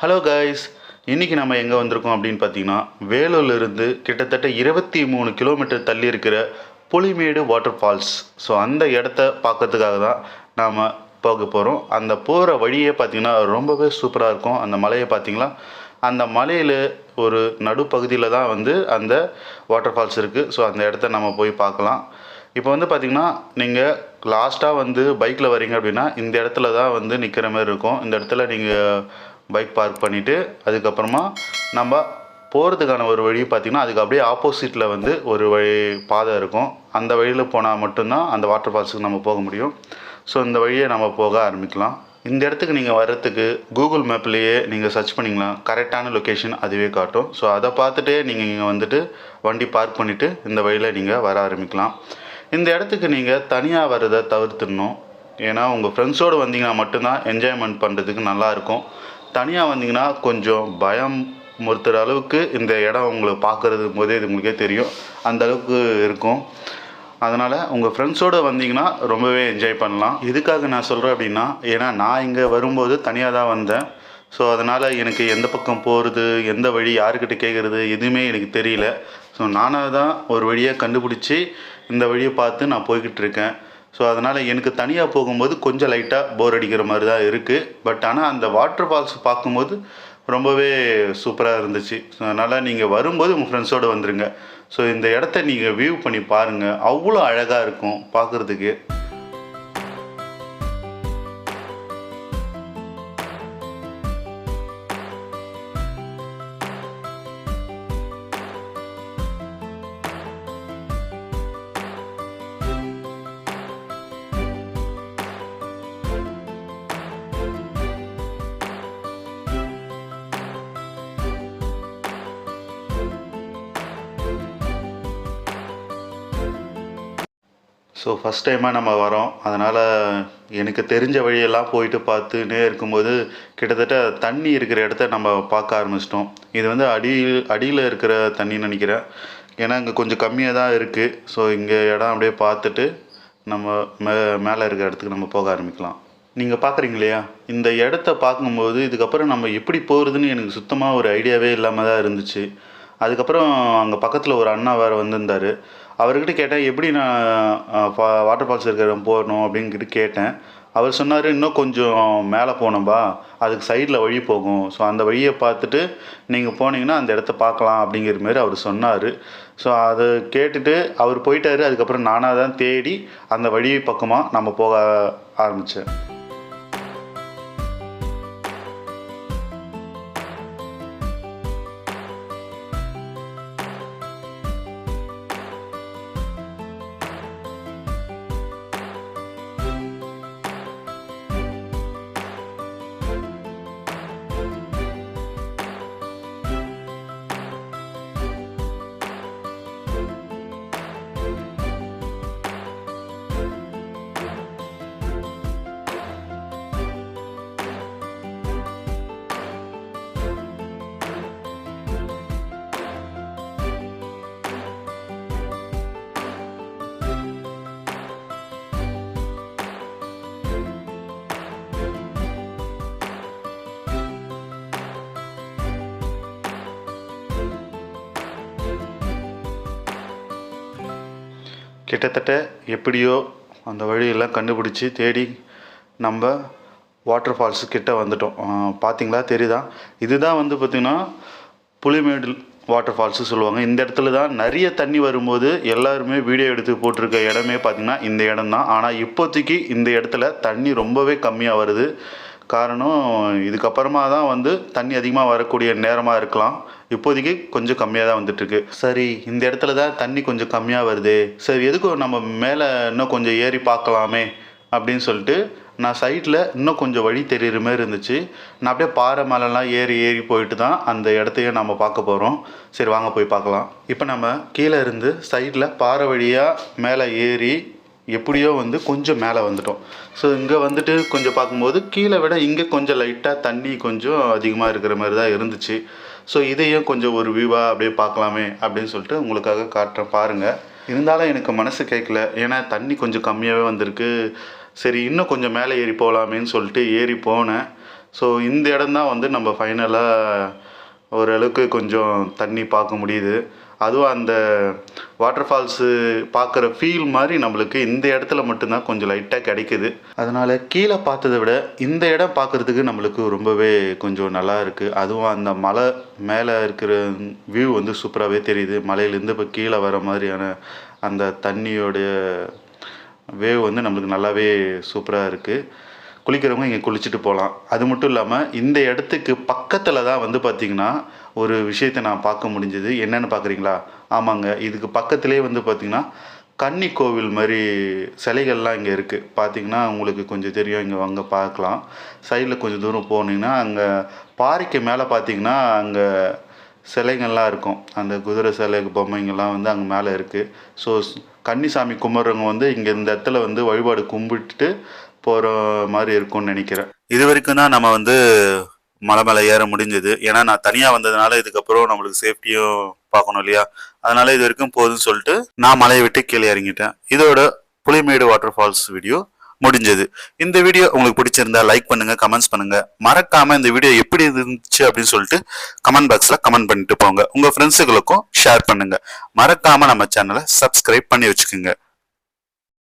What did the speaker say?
Hello guys இன்றைக்கி நம்ம எங்கே வந்திருக்கோம் அப்படின்னு பார்த்தீங்கன்னா வேலூர்லேருந்து கிட்டத்தட்ட இருபத்தி மூணு கிலோமீட்டர் தள்ளி இருக்கிற புலிமேடு வாட்டர் ஃபால்ஸ் ஸோ அந்த இடத்த பார்க்கறதுக்காக தான் நாம் போக போகிறோம் அந்த போகிற வழியே பார்த்தீங்கன்னா ரொம்பவே சூப்பராக இருக்கும். அந்த மலையை பார்த்திங்களா? அந்த மலையில் ஒரு நடுப்பகுதியில் தான் வந்து அந்த வாட்டர் ஃபால்ஸ் இருக்குது ஸோ அந்த இடத்த நம்ம போய் பார்க்கலாம். இப்போ வந்து பார்த்திங்கன்னா நீங்கள் லாஸ்ட்டாக வந்து பைக்கில் வரீங்க அப்படின்னா இந்த இடத்துல தான் வந்து நிற்கிற மாதிரி இருக்கும். இந்த இடத்துல நீங்கள் பைக் பார்க் பண்ணிவிட்டு அதுக்கப்புறமா நம்ம போகிறதுக்கான ஒரு வழி பார்த்திங்கன்னா அதுக்கு அப்படியே ஆப்போசிட்டில் வந்து ஒரு வழி பாதை இருக்கும். அந்த வழியில் போனால் மட்டும்தான் அந்த வாட்டர் ஃபால்ஸுக்கு நம்ம போக முடியும். ஸோ இந்த வழியை நம்ம போக ஆரம்பிக்கலாம். இந்த இடத்துக்கு நீங்கள் வர்றதுக்கு கூகுள் மேப்லேயே நீங்கள் சர்ச் பண்ணிங்களா கரெக்டான லொக்கேஷன் அதுவே காட்டும். ஸோ அதை பார்த்துட்டே நீங்கள் இங்கே வந்துட்டு வண்டி பார்க் பண்ணிவிட்டு இந்த வழியில் நீங்கள் வர ஆரம்பிக்கலாம். இந்த இடத்துக்கு நீங்கள் தனியாக வர்றதை தவிர்த்துடணும். ஏன்னா உங்கள் ஃப்ரெண்ட்ஸோடு வந்தீங்கன்னா மட்டும்தான் என்ஜாய்மெண்ட் பண்ணுறதுக்கு நல்லாயிருக்கும் தனியாக வந்தீங்கன்னா கொஞ்சம் பயம் முறுத்துற அளவுக்கு இந்த இடம் உங்களுக்கு பார்க்குறது போதே இது உங்களுக்கே தெரியும். அந்த அளவுக்கு இருக்கும். அதனால் உங்கள் ஃப்ரெண்ட்ஸோடு வந்தீங்கன்னா ரொம்பவே என்ஜாய் பண்ணலாம். எதுக்காக நான் சொல்கிறேன் அப்படின்னா ஏன்னா நான் இங்கே வரும்போது தனியாக தான் வந்தேன். ஸோ அதனால் எனக்கு எந்த பக்கம் போகிறது எந்த வழி யாருக்கிட்ட கேட்குறது எதுவுமே எனக்கு தெரியல. ஸோ நானாக தான் ஒரு வழியை கண்டுபிடிச்சி இந்த வழியை பார்த்து நான் போய்கிட்டு இருக்கேன். ஸோ அதனால் எனக்கு தனியாக போகும்போது கொஞ்சம் லைட்டாக போர் அடிக்கிற மாதிரி தான் இருக்குது பட் ஆனால் அந்த வாட்டர் ஃபால்ஸ் பார்க்கும்போது ரொம்பவே சூப்பராக இருந்துச்சு. ஸோ அதனால் நீங்கள் வரும்போது உங்கள் ஃப்ரெண்ட்ஸோடு வந்துடுங்க ஸோ இந்த இடத்த நீங்கள் வியூ பண்ணி பாருங்கள் அவ்வளோ அழகாக இருக்கும் பார்க்குறதுக்கு. ஸோ ஃபஸ்ட் டைமாக நம்ம வரோம். அதனால் எனக்கு தெரிஞ்ச வழியெல்லாம் போயிட்டு பார்த்துனே இருக்கும்போது கிட்டத்தட்ட தண்ணி இருக்கிற இடத்த நம்ம பார்க்க ஆரம்பிச்சிட்டோம். இது வந்து அடியில் அடியில் இருக்கிற தண்ணின்னு நினைக்கிறேன். ஏன்னா இங்கே கொஞ்சம் கம்மியாக தான் இருக்குது ஸோ இங்கே இடம் அப்படியே பார்த்துட்டு நம்ம மே மேலே இருக்கிற இடத்துக்கு நம்ம போக ஆரம்பிக்கலாம். நீங்கள் பார்க்குறீங்க இல்லையா இந்த இடத்த பார்க்கும்போது இதுக்கப்புறம் நம்ம எப்படி போகிறதுன்னு எனக்கு சுத்தமாக ஒரு ஐடியாவே இல்லாமல் தான் இருந்துச்சு. அதுக்கப்புறம் அங்கே பக்கத்தில் ஒரு அண்ணா வேறு வந்திருந்தார். அவர்கிட்ட கேட்டேன் எப்படி நான் வாட்டர் ஃபால்ஸ் இருக்கிற போகணும் அப்படின்ட்டு கேட்டேன். அவர் சொன்னார் இன்னும் கொஞ்சம் மேலே போனோம்பா அதுக்கு சைடில் வழி போகும். ஸோ அந்த வழியை பார்த்துட்டு நீங்கள் போனீங்கன்னா அந்த இடத்த பார்க்கலாம். அப்படிங்கிற மாரி அவர் சொன்னார். ஸோ அதை கேட்டுட்டு அவர் போயிட்டார். அதுக்கப்புறம் நானாக தான் தேடி அந்த வழி பக்கமாக நம்ம போக ஆரம்பித்தேன் கிட்டத்தட்ட எப்படியோ அந்த வழியெல்லாம் கண்டுபிடிச்சி தேடி நம்ம வாட்டர் ஃபால்ஸு கிட்ட வந்துட்டோம். பார்த்திங்களா பார்த்தீங்களா தெரியுதா? இதுதான் வந்து பார்த்திங்கன்னா புலிமேடு வாட்டர் ஃபால்ஸு சொல்லுவாங்க. இந்த இடத்துல தான் நிறைய தண்ணி வரும்போது எல்லாருமே வீடியோ எடுத்து போட்டிருக்க இடமே பார்த்திங்கன்னா இந்த இடம் தான். ஆனால் இப்போதைக்கு இந்த இடத்துல தண்ணி ரொம்பவே கம்மியாக வருது. காரணம் இதுக்கப்புறமா தான் வந்து தண்ணி அதிகமாக வரக்கூடிய நேரமாக இருக்கலாம். இப்போதைக்கு கொஞ்சம் கம்மியாக தான் வந்துட்டுருக்கு. சரி இந்த இடத்துல தான் தண்ணி கொஞ்சம் கம்மியாக வருது. சரி எதுக்கும் நம்ம மேலே இன்னும் கொஞ்சம் ஏறி பார்க்கலாமே? அப்படின்னு சொல்லிட்டு நான் சைட்டில் இன்னும் கொஞ்சம் வழி தெரியுற மாதிரி இருந்துச்சு. நான் அப்படியே பாறை மேலெலாம் ஏறி ஏறி போயிட்டு தான் அந்த இடத்தையும் நம்ம பார்க்க போகிறோம் சரி வாங்க போய் பார்க்கலாம். இப்போ நம்ம கீழே இருந்து சைடில் பாறை வழியாக மேலே ஏறி எப்படியோ வந்து கொஞ்சம் மேலே வந்துட்டோம். ஸோ இங்கே வந்துட்டு கொஞ்சம் பார்க்கும்போது கீழே விட இங்கே கொஞ்சம் லைட்டாக தண்ணி கொஞ்சம் அதிகமாக இருக்கிற மாதிரி தான் இருந்துச்சு. ஸோ இதையும் கொஞ்சம் ஒரு வியூவாக அப்படியே பார்க்கலாமே அப்படின்னு சொல்லிட்டு உங்களுக்காக காட்டுறேன். பாருங்கள் இருந்தாலும் எனக்கு மனசு கேட்கல. ஏன்னா தண்ணி கொஞ்சம் கம்மியாகவே வந்திருக்கு. சரி இன்னும் கொஞ்சம் மேலே ஏறி போகலாமேன்னு சொல்லிட்டு ஏறி போனேன். ஸோ இந்த இடம் தான் வந்து நம்ம ஃபைனலாக ஓரளவுக்கு கொஞ்சம் தண்ணி பார்க்க முடியுது. அதுவும் அந்த வாட்டர் ஃபால்ஸு பார்க்குற ஃபீல் மாதிரி நம்மளுக்கு இந்த இடத்துல மட்டும்தான் கொஞ்சம் லைட்டாக கிடைக்குது. அதனால் கீழே பார்த்ததை விட இந்த இடம் பார்க்குறதுக்கு நம்மளுக்கு ரொம்பவே கொஞ்சம் நல்லா இருக்குது அதுவும் அந்த மலை மேலே இருக்கிற வியூ வந்து சூப்பராகவே தெரியுது. மலையிலேருந்து இப்போ கீழே வர மாதிரியான அந்த தண்ணியோடைய வேவ் வந்து நம்மளுக்கு நல்லாவே சூப்பராக இருக்குது குளிக்கிறவங்க இங்கே குளிச்சுட்டு போகலாம் அது மட்டும் இல்லாமல் இந்த இடத்துக்கு பக்கத்தில் தான் வந்து பார்த்திங்கன்னா ஒரு விஷயத்தை நான் பார்க்க முடிஞ்சது. என்னென்னு பார்க்குறீங்களா ஆமாங்க. இதுக்கு பக்கத்துலேயே வந்து பார்த்திங்கன்னா கன்னி கோவில் மாதிரி சிலைகள்லாம் இங்கே இருக்குது பார்த்திங்கன்னா உங்களுக்கு கொஞ்சம் தெரியும். இங்கே வாங்க பார்க்கலாம். சைடில் கொஞ்சம் தூரம் போனீங்கன்னா அங்கே பாறைக்கு மேலே பார்த்தீங்கன்னா அங்கே சிலைகள்லாம் இருக்கும். அந்த குதிரை சிலை பொம்மைங்கள்லாம் வந்து அங்கே மேலே இருக்குது ஸோ கன்னிசாமி கும்பிட்றவங்க வந்து இங்கே இந்த இடத்துல வந்து வழிபாடு கும்பிட்டுட்டு போகிற மாதிரி இருக்கும்னு நினைக்கிறேன். இது வரைக்கும் தான் நம்ம வந்து மலை மேலே ஏற முடிஞ்சது. ஏன்னா நான் தனியாக வந்ததுனால இதுக்கப்புறம் நம்மளுக்கு சேஃப்டியும் பார்க்கணும் இல்லையா? அதனால இது வரைக்கும் போதும்னு சொல்லிட்டு நான் மலையை விட்டு கீழே இறங்கிட்டேன். இதோட புலிமேடு வாட்டர் ஃபால்ஸ் வீடியோ முடிஞ்சது. இந்த வீடியோ உங்களுக்கு பிடிச்சிருந்தா லைக் பண்ணுங்க கமெண்ட்ஸ் பண்ணுங்க. மறக்காம இந்த வீடியோ எப்படி இருந்துச்சு அப்படின்னு சொல்லிட்டு கமெண்ட் பாக்ஸ்ல கமெண்ட் பண்ணிட்டு போங்க. உங்க ஃப்ரெண்ட்ஸுகளுக்கும் ஷேர் பண்ணுங்க. மறக்காம நம்ம சேனலை சப்ஸ்கிரைப் பண்ணி வச்சுக்கோங்க.